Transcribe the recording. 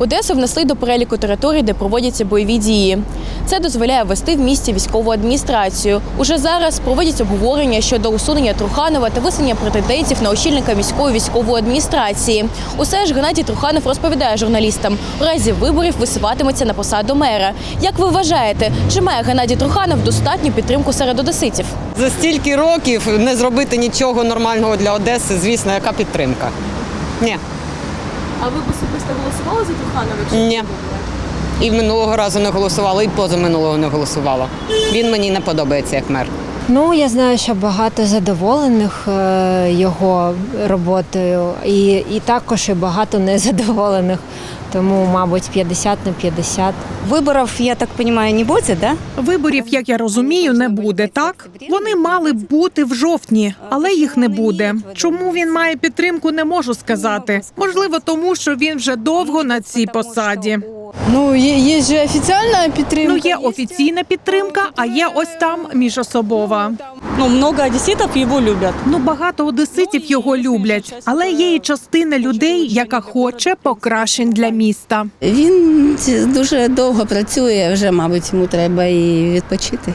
Одесу внесли до переліку територій, де проводяться бойові дії. Це дозволяє ввести в місті військову адміністрацію. Уже зараз проводять обговорення щодо усунення Труханова та висунення претендентів на очільника міської військової адміністрації. Усе ж Геннадій Труханов розповідає журналістам, у разі виборів висуватиметься на посаду мера. Як ви вважаєте, чи має Геннадій Труханов достатню підтримку серед одеситів? За стільки років не зробити нічого нормального для Одеси, звісно, яка підтримка. Ні, А ви б особисто голосували за Труханова? ні. І минулого разу не голосувала, і позаминулого не голосувала. Він мені не подобається як мер. Ну, я знаю, що багато задоволених е, його роботою, і, і також і багато незадоволених. Тому, мабуть, 50 на 50. Виборів, я так розумію, не буде, да? Виборів, як я розумію, не буде. Так вони мали б бути в жовтні, але їх не буде. Чому він має підтримку, не можу сказати. Можливо, тому що він вже довго на цій посаді. Ну, є, є ж офіційна підтримка. Ну є офіційна підтримка, а є ось там міжособова. Ну, много одеситів його люблять. Ну багато одеситів його люблять, але є і частина людей, яка хоче покращень для міста. Він дуже довго працює, вже, мабуть, йому треба і відпочити.